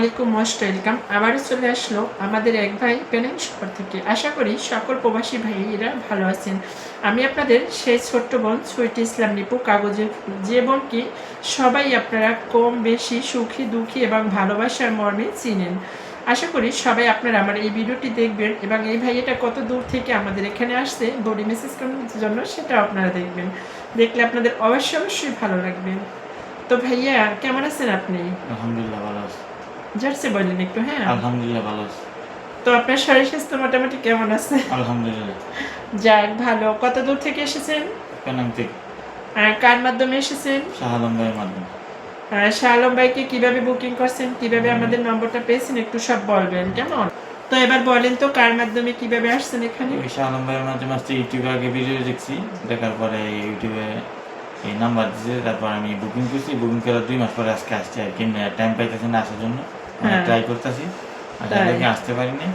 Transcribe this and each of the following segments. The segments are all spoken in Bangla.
আলাইকুম মোস্ট ওয়েলকাম আবারও চলে আসলো আমাদের এক ভাই পেনাং শহর থেকে। আশা করি সকল প্রবাসী ভাইয়েরা ভালো আছেন। আমি আপনাদের সেই ছোট্ট বোন সুইটি ইসলাম নিপু। কাগজের ফুল যে বোনকে সবাই আপনারা কম বেশি সুখী, দুঃখী এবং ভালোবাসার মর্মে চিনেন। আশা করি সবাই আপনারা আমার এই ভিডিওটি দেখবেন এবং এই ভাইয়াটা কত দূর থেকে আমাদের এখানে আসছে বডি মেসেজ করার জন্য সেটা আপনারা দেখবেন। দেখলে আপনাদের অবশ্যই অবশ্যই ভালো লাগবে। তো ভাইয়া, কেমন আছেন আপনি? আলহামদুলিল্লাহ, ভালো আছি। জার্সি বললেন একটু হ্যাঁ? আলহামদুলিল্লাহ ভালো আছি। তো আপনার শরীর স্বাস্থ্য মোটামুটি কেমন আছে? আলহামদুলিল্লাহ। যাক ভালো। কত দূর থেকে এসেছেন? পেনাং থেকে। আর কার মাধ্যমে এসেছেন? শাহ আলম ভাইয়ের মাধ্যমে। আর শাহ আলম ভাইকে কীভাবে বুকিং করছেন? কীভাবে আমাদের নম্বরটা পেয়েছেন? একটু সব বলবেন কেমন? তো এবার বলেন তো কার মাধ্যমে কীভাবে আসছেন এখানে? ওই শাহ আলম ভাইয়ের মাধ্যমে আসছে ইউটিউবে আগে ভিডিও দেখছি দেখার পরে ইউটিউবে এই নাম্বার দিয়েছে তারপর আমি বুকিং করছি। বুকিং করার দুই মাস পরে আজকে আসছে আর কি টাইম পাইতেছি না আসার জন্য। ট্রাই করতেছি। তাই। আজকে আসতে পারিনি।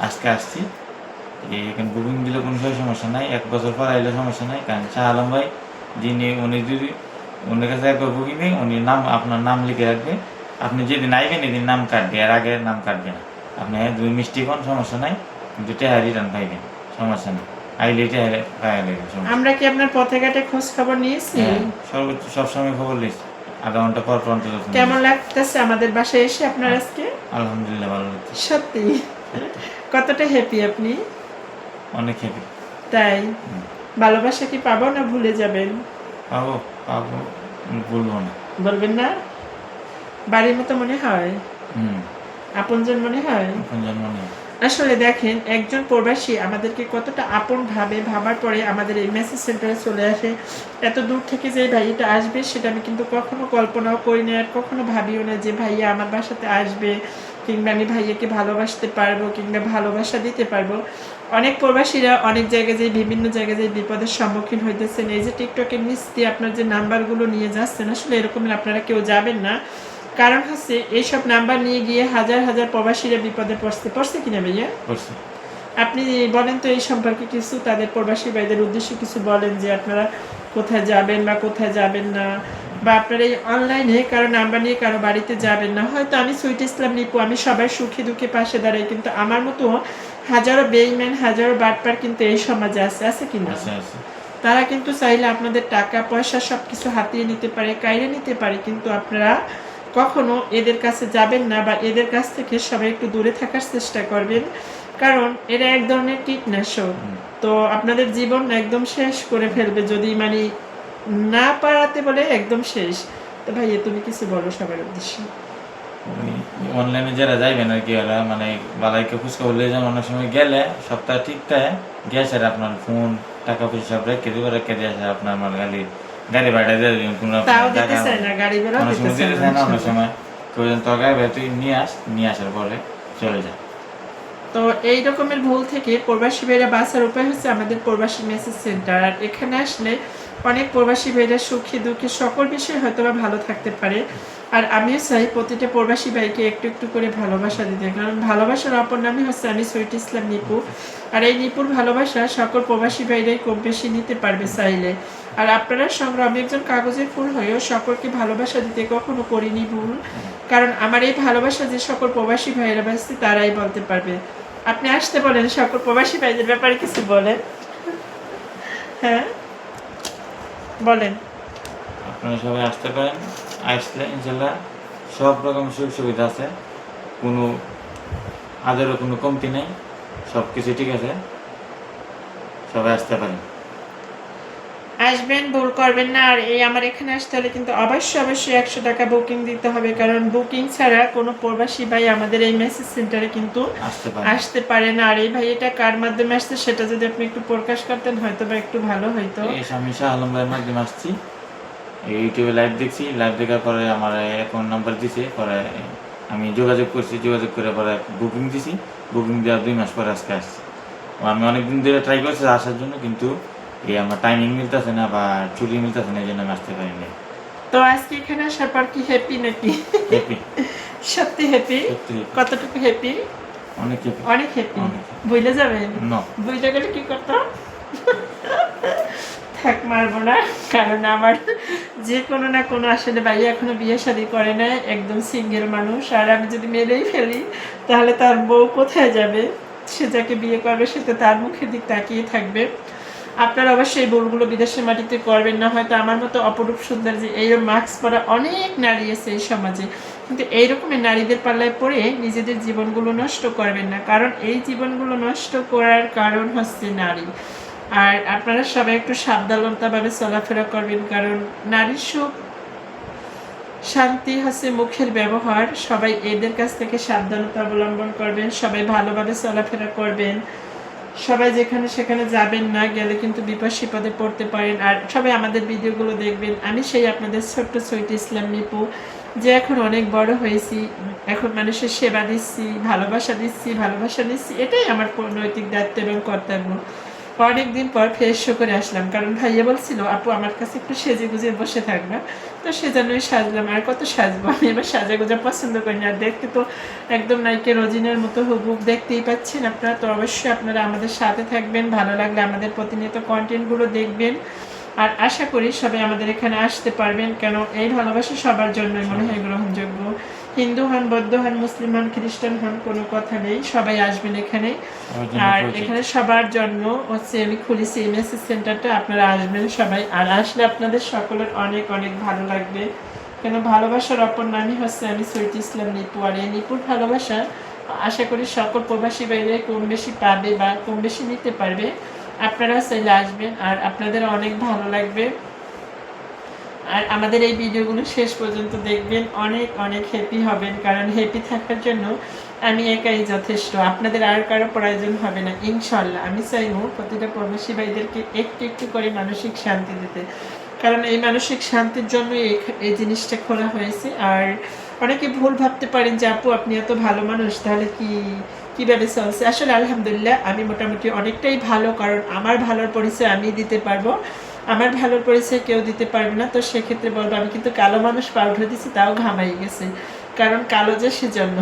আজকে আসছি। এখানে বুকিং দিলে কোনো সমস্যা নাই। এক বছর পর আইলে সমস্যা নাই। কারণ শাহ আলম ভাই যিনি উনি যদি উনির কাছে একবার বুকিং নেই উনি নাম আপনার নাম লিখে রাখবে। আপনি যেদিন আইবেন এদিন নাম কাটবে। এর আগে নাম কাটবে না। আপনি দুই মিষ্টি কোন সমস্যা নাই। কিন্তু টেহার রিটার্ন পাইবেন। সমস্যা নেই। আইলে পাইয়া আমরা কি আপনার পথে ঘাটে খোঁজ খবর নিয়েছি? হ্যাঁ, সর্বোচ্চ সবসময় খবর লিস আধা ঘণ্টা পর পর কেমন লাগতেছে আমাদের বাসায় এসে আপনার আজকে? আলহামদুলিল্লাহ ভালো লাগছে। সত্যি? কতটা হ্যাপি আপনি? অনেক হ্যাপি তাই? ভালোবাসা কি পাবো না ভুলে যাবেন? পাবো পাবো ভুলবো না। বলবেন না? বাড়ির মতো মনে হয়? হুম। আপনজন মনে হয়? এখন জন্ম নেই আসলে দেখেন, একজন প্রবাসী আমাদেরকে কতটা আপন ভাবে ভাবার পরে আমাদের এই মেসেজ সেন্টারে চলে আসে। এত দূর থেকে যে ভাইটা আসবে, সেটা আমি কিন্তু কখনো কল্পনাও করি না আর কখনো ভাবিও না যে ভাইয়া আমার বাসাতে আসবে কিংবা আমি ভাইয়াকে ভালোবাসতে পারব কিংবা ভালোবাসা দিতে পারব। অনেক প্রবাসীরা অনেক জায়গায় যে বিভিন্ন জায়গায় যে বিপদের সম্মুখীন হইতেছেন। এই যে টিকটকের দিয়ে আপনার যে নাম্বারগুলো নিয়ে যাচ্ছেন, আসলে এরকমের আপনারা কেউ যাবেন না। কারণ হচ্ছে এইসব নাম্বার নিয়ে গিয়ে হাজার হাজার প্রবাসীরা বিপদে পড়ছে। পড়ছে কিনা ভাইয়া? আপনি বলেন তো এই সম্পর্কে কিছু তাদের প্রবাসী ভাইদের উদ্দেশ্যে কিছু বলেন যে আপনারা কোথায় যাবেন বা কোথায় যাবেন না বা আপনারা এই অনলাইনে কারও নাম্বার নিয়ে কারও বাড়িতে যাবেন না। হয়তো আমি সুইট ইসলাম নিপু আমি সবার সুখে দুঃখে পাশে দাঁড়াই কিন্তু আমার মতো হাজারো বেইম্যান হাজারো বাটপার কিন্তু এই সমাজে আছে। আছে কিনা তারা কিন্তু চাইলে আপনাদের টাকা পয়সা সব কিছু হাতিয়ে নিতে পারে কাইরে নিতে পারে কিন্তু আপনারা কখনো এদের কাছে যাবেন না বা এদের কাছ থেকে সবাই একটু দূরে থাকার চেষ্টা করবেন। কারণ এরা এক ধরনের কীটনাশক। তো আপনাদের জীবন একদম শেষ করে ফেলবে যদি মানে না পারাতে বলে একদম শেষ। তো ভাইয়া তুমি কিছু বলো সবার উদ্দেশ্যে। অনলাইনে যারা যাইবেন আর কি ওরা মানে বালাইকে ফুচকা বললে যেমন অনেক সময় গেলে সপ্তাহ ঠিকঠাক গেছে আর আপনার ফোন টাকা পয়সা সব রেখে দিব রেখে দিয়ে আসে আপনার মানে গাড়ি ভাড়া দিয়ে দিবেন কোনো অনেক সময় দিতে চায় না। অনেক সময়। তরকারি তুই নিয়ে আস নিয়ে আসার পরে চলে যা। তো এই রকমের ভুল থেকে প্রবাসী ভাইরা বাঁচার উপায় হচ্ছে আমাদের প্রবাসী মেসেজ সেন্টার আর এখানে আসলে অনেক প্রবাসী ভাইরা সুখী দুঃখী সকল বিষয়ে হয়তো ভালো থাকতে পারে। আর আমিও চাই প্রতিটা প্রবাসী ভাইকে একটু একটু করে ভালোবাসা দিতে, কারণ ভালোবাসার অপর নামই হচ্ছে আমি সৈট ইসলাম নিপু। আর এই নিপুর ভালোবাসা সকল প্রবাসী ভাইরাই কম বেশি নিতে পারবে চাইলে। আর আপনারা সংগ্রাম একজন কাগজের ফুল হয়েও সকলকে ভালোবাসা দিতে কখনো করিনি ভুল। কারণ আমার এই ভালোবাসা যে সকল প্রবাসী ভাইয়েরা বাসছে তারাই বলতে পারবে। আপনি আসতে বলেন, সকল প্রবাসী ভাইদের ব্যাপারে কিছু বলেন। হ্যাঁ? বলেন। আপনারা সবাই আসতে পারেন। আসলে ইনশাল্লাহ সব রকম সুযোগ সুবিধা আছে। কোনো আদেরও কোনো কমতি নেই। সব কিছু ঠিক আছে। সবাই আসতে পারেন। আসবেন ভুল করবেন না। আর এই আমার এখানে আসতে হলে কিন্তু অবশ্যই অবশ্যই একশো টাকা বুকিং দিতে হবে। কারণ বুকিং ছাড়া কোনো প্রবাসী ভাই আমাদের এই মেসেজ সেন্টারে কিন্তু আসতে পারে না। আর এই ভাই এটা কার মাধ্যমে আসছে সেটা যদি আপনি একটু প্রকাশ করতেন হয়তো বা একটু ভালো হইতো। স্বামী শাহ আলম ভাইয়ের মাধ্যমে আসছি। ইউটিউবে লাইভ দেখছি লাইভ দেখার পরে আমার অ্যাকাউন্ট নাম্বার দিছে পরে আমি যোগাযোগ করছি যোগাযোগ করে পরে বুকিং দিছি। বুকিং দেওয়ার দুই মাস পরে আজকে আসছি। আমি অনেকদিন ধরে ট্রাই করছি আসার জন্য কিন্তু এই আমার টাইমিং মিলতেছে না বা ছুটি মিলতেছে না এই জন্য আমি আসতে পারিনি। তো আজকে এখানে আসার পর কি হ্যাপি নাকি? হ্যাপি সত্যি হ্যাপি কতটুকু হ্যাপি অনেক হ্যাপি অনেক হ্যাপি বুঝলে যাবেন? ন বুঝলে গেলে কি করতাম? থাক, মারবো না। কারণ আমার যে কোনো না কোনো আসলে ভাইয়া এখনও বিয়ে শাদী করে না একদম সিঙ্গেল মানুষ। আর আমি যদি মেরেই ফেলি, তাহলে তার বউ কোথায় যাবে? সে যাকে বিয়ে করবে, সে তো তার মুখের দিক তাকিয়ে থাকবে। আপনারা অবশ্যই এই ভুলগুলো বিদেশের মাটিতে করবেন না, হয়তো আমার মতো অপরূপ সুন্দর যে এইরকম মাস্ক পরা অনেক নারী আছে এই সমাজে। কিন্তু এইরকমের নারীদের পাল্লায় পড়ে নিজেদের জীবনগুলো নষ্ট করবেন না। কারণ এই জীবনগুলো নষ্ট করার কারণ হচ্ছে নারী। আর আপনারা সবাই একটু সাবধানতাভাবে চলাফেরা করবেন, কারণ নারীর সুখ, শান্তি হচ্ছে মুখের ব্যবহার। সবাই এদের কাছ থেকে সাবধানতা অবলম্বন করবেন, সবাই ভালোভাবে চলাফেরা করবেন। সবাই যেখানে সেখানে যাবেন না, গেলে কিন্তু বিপদ সিপদে পড়তে পারেন। আর সবাই আমাদের ভিডিওগুলো দেখবেন। আমি সেই আপনাদের ছোট্ট সৈট ইসলাম নিপু, যে এখন অনেক বড় হয়েছি। এখন মানুষের সেবা দিচ্ছি, ভালোবাসা দিচ্ছি ভালোবাসা দিচ্ছি এটাই আমার নৈতিক দায়িত্ব এবং কর্তব্য। অনেকদিন পর ফ্রেশ শো করে আসলাম। কারণ ভাইয়া বলছিল, আপু, আমার কাছে একটু সেজে গুজে বসে থাকবে। তো সেজন্যই সাজলাম। আর কত সাজবো? আমি এবার সাজা গোজা পছন্দ করি না। দেখতে তো একদম নাইকে রোজিনের মতো হুবুক দেখতেই পাচ্ছেন আপনারা। তো অবশ্যই আপনারা আমাদের সাথে থাকবেন। ভালো লাগলে আমাদের প্রতিনিয়ত কন্টেন্টগুলো দেখবেন। আর আশা করি সবাই আমাদের এখানে আসতে পারবেন। কেন? এই ভালোবাসা সবার জন্যই মনে হয় গ্রহণযোগ্য। হিন্দু হন বৌদ্ধ হন মুসলিম হন খ্রিস্টান হন কোনো কথা নেই সবাই আসবেন এখানে। আর এখানে সবার জন্য হচ্ছে আমি খুলেছি এমএসএস সেন্টারটা আপনারা আসবেন সবাই। আর আসলে আপনাদের সকলের অনেক অনেক ভালো লাগবে। কেন ভালোবাসার অপর নামই হচ্ছে আমি সৈয়দ ইসলাম নিপু। আর এই নিপুর ভালোবাসা আশা করি সকল প্রবাসী বাইরে কম বেশি পাবে বা কম বেশি নিতে পারবে। আপনারা চাইলে আসবেন আর আপনাদের অনেক ভালো লাগবে। আর আমাদের এই ভিডিওগুলো শেষ পর্যন্ত দেখবেন। অনেক অনেক হ্যাপি হবেন। কারণ হ্যাপি থাকার জন্য আমি একাই যথেষ্ট। আপনাদের আর কারও প্রয়োজন হবে না। ইনশাল্লাহ আমি চাইব প্রতিটা প্রবাসী ভাইদেরকে একটু একটু করে মানসিক শান্তি দিতে। কারণ এই মানসিক শান্তির জন্য এই জিনিসটা খোলা হয়েছে। আর অনেকে ভুল ভাবতে পারেন যে, আপু, আপনি এত ভালো মানুষ, তাহলে কি, কীভাবে চলছে? আসলে আলহামদুলিল্লাহ, আমি মোটামুটি অনেকটাই ভালো। কারণ আমার ভালোর পরিচয় আমি দিতে পারব। আমার ভালোর পরিচয় কেউ দিতে পারবে না, তো সেক্ষেত্রে বলব, আমি কিন্তু কালো মানুষ পাউডার দিচ্ছি তাও ঘামাই গেছে। কারণ কালো যে সেজন্য।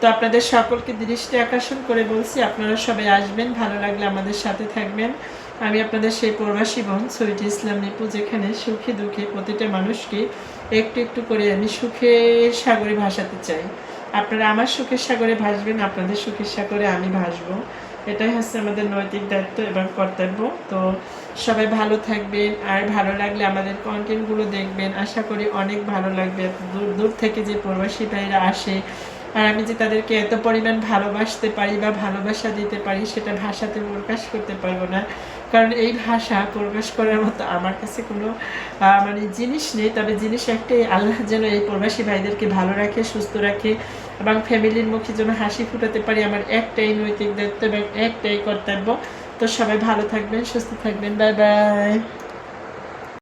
তো আপনাদের সকলকে দৃষ্টি আকর্ষণ করে বলছি, আপনারা সবাই আসবেন, ভালো লাগলে আমাদের সাথে থাকবেন। আমি আপনাদের সেই প্রবাসী বোন সৈয়দ ইসলাম নিপু, যেখানে সুখে দুঃখে প্রতিটা মানুষকে একটু একটু করে আমি সুখের সাগরে ভাসাতে চাই। আপনারা আমার সুখের সাগরে ভাসবেন, আপনাদের সুখের সাগরে আমি ভাসবো। এটাই হচ্ছে আমাদের নৈতিক দায়িত্ব এবং কর্তব্য। তো সবাই ভালো থাকবেন, আর ভালো লাগলে আমাদের কন্টেন্টগুলো দেখবেন। আশা করি অনেক ভালো লাগবে। দূর দূর থেকে যে প্রবাসী ভাইরা আসে, আর আমি যে তাদেরকে এত পরিমাণ ভালোবাসতে পারি বা ভালোবাসা দিতে পারি, সেটা ভাষাতে প্রকাশ করতে পারব না। কারণ এই ভাষা প্রকাশ করার মতো আমার কাছে কোনো মানে জিনিস নেই। তবে জিনিস একটাই, আল্লাহ যেন এই প্রবাসী ভাইদেরকে ভালো রাখে, সুস্থ রাখে। এবং ফ্যামিলির মুখে যেন হাসি ফুটাতে পারি, আমার একটাই নৈতিক দায়িত্ব এবং একটাই কর্তব্য। তো সবাই ভালো থাকবেন, সুস্থ থাকবেন। Bye bye.